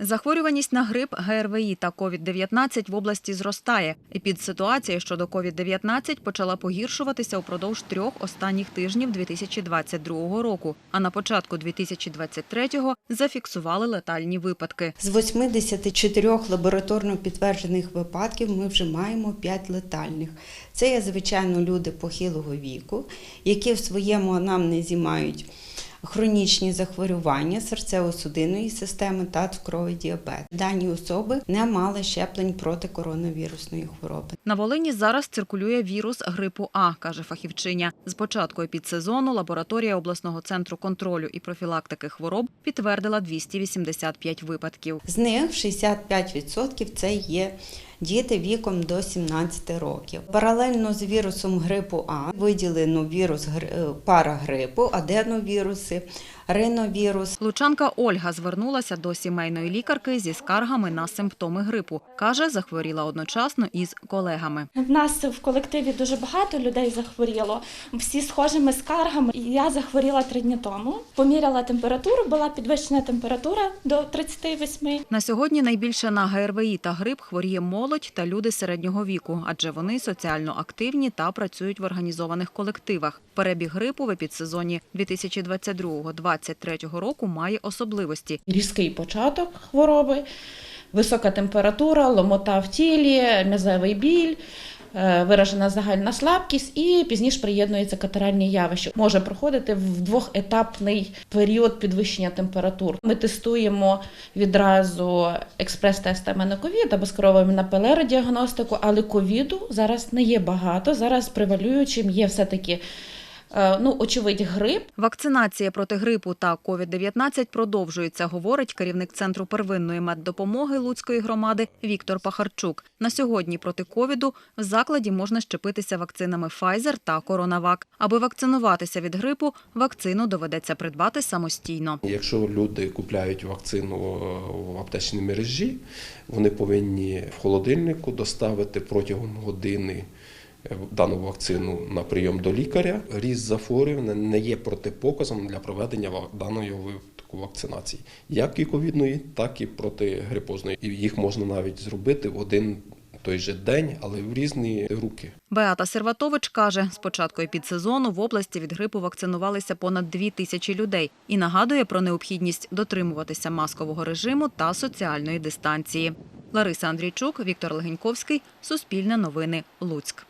Захворюваність на грип, ГРВІ та COVID-19 в області зростає. Епідситуація щодо COVID-19 почала погіршуватися упродовж трьох останніх тижнів 2022 року. А на початку 2023-го зафіксували летальні випадки. З 84 лабораторно підтверджених випадків ми вже маємо 5 летальних. Це є, звичайно, люди похилого віку, які в своєму анамнезі мають хронічні захворювання серцево-судинної системи та цукровий діабет. Дані особи не мали щеплень проти коронавірусної хвороби. На Волині зараз циркулює вірус грипу А, каже фахівчиня. З початку епідсезону лабораторія обласного центру контролю і профілактики хвороб підтвердила 285 випадків. З них 65% це є діти віком до 17 років. Паралельно з вірусом грипу А виділено вірус е, парагрипу, аденовіруси, риновірус. Лучанка Ольга звернулася до сімейної лікарки зі скаргами на симптоми грипу. Каже, захворіла одночасно із колегами. В нас в колективі дуже багато людей захворіло, всі схожими скаргами. Я захворіла три дні тому. Поміряла температуру, була підвищена температура до 38. На сьогодні найбільше на ГРВІ та грип хворіє молодь та люди середнього віку, адже вони соціально активні та працюють в організованих колективах. Перебіг грипу в епідсезоні 2022-2023 року має особливості. різкий початок хвороби, висока температура, ломота в тілі, м'язевий біль. е, Виражена загальна слабкість і пізніше приєднується катаральні явища. Може проходити в двохетапний період підвищення температур. Ми тестуємо відразу експрес-тестами на ковід або скеровуємо на ПЛР-діагностику, але ковіду зараз не є багато. Зараз превалюючим є все-таки е, ну, очевидь, грип, Вакцинація проти грипу та COVID-19 продовжується, говорить керівник центру первинної меддопомоги Луцької громади Віктор Пахарчук. На сьогодні проти ковіду в закладі можна щепитися вакцинами Pfizer та CoronaVac. Аби вакцинуватися від грипу, вакцину доведеться придбати самостійно. Якщо люди купляють вакцину е, в аптечній мережі, вони повинні в холодильнику доставити протягом години е, дану вакцину на прийом до лікаря. Ріст захворювання не є протипоказом для проведення даної випадку вакцинації, як і ковідної, так і протигрипозної. І їх можна навіть зробити в один той же день, але в різні руки. Беата Серватович каже, з початку епідсезону в області від грипу вакцинувалися понад дві тисячі людей і нагадує про необхідність дотримуватися маскового режиму та соціальної дистанції. Лариса Андрійчук, Віктор Легеньковський, Суспільне новини, Луцьк.